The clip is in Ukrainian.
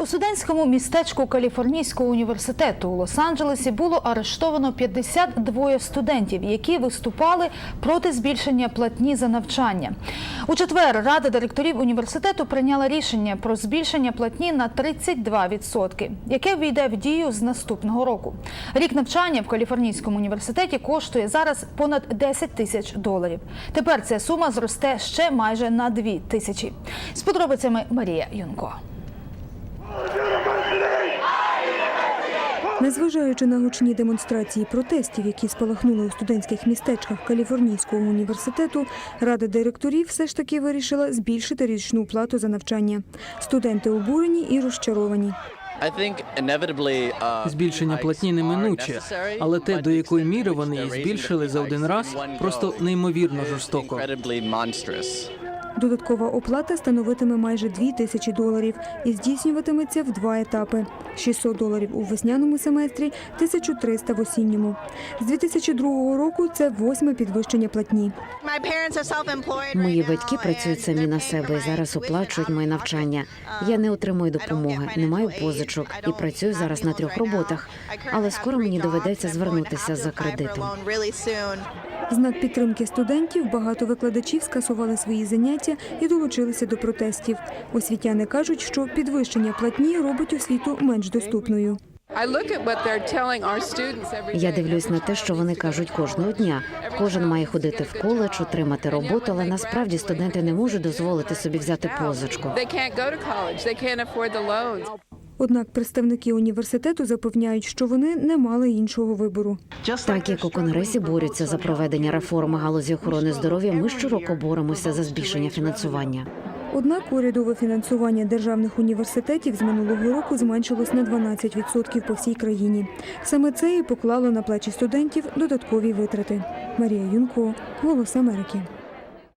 У студентському містечку Каліфорнійського університету у Лос-Анджелесі було арештовано 52 студентів, які виступали проти збільшення платні за навчання. У четвер Рада директорів університету прийняла рішення про збільшення платні на 32%, яке війде в дію з наступного року. Рік навчання в Каліфорнійському університеті коштує зараз понад 10 тисяч доларів. Тепер ця сума зросте ще майже на 2 тисячі. З подробицями Марія Юнко. Незважаючи на гучні демонстрації протестів, які спалахнули у студентських містечках Каліфорнійського університету, рада директорів все ж таки вирішила збільшити річну плату за навчання. Студенти обурені і розчаровані. Збільшення платні неминуче, але те, до якої міри вони її збільшили за один раз, просто неймовірно жорстоко. Додаткова оплата становитиме майже 2 тисячі доларів і здійснюватиметься в два етапи: 600 доларів у весняному семестрі, 1300 в осінньому. З 2002 року це восьме підвищення платні. Мої батьки працюють самі на себе і зараз оплачують моє навчання. Я не отримую допомоги, не маю позичок і працюю зараз на трьох роботах. Але скоро мені доведеться звернутися за кредитом. Знак підтримки студентів багато викладачів скасували свої заняття і долучилися до протестів. Освітяни кажуть, що підвищення платні робить освіту менш доступною. Я дивлюсь на те, що вони кажуть кожного дня. Кожен має ходити в коледж, отримати роботу, але насправді студенти не можуть дозволити собі взяти позичку. Однак представники університету запевняють, що вони не мали іншого вибору. Так як у конгресі борються за проведення реформи галузі охорони здоров'я, ми щороку боремося за збільшення фінансування. Однак урядове фінансування державних університетів з минулого року зменшилось на 12% по всій країні. Саме це і поклало на плечі студентів додаткові витрати. Марія Юнко, Голос Америки.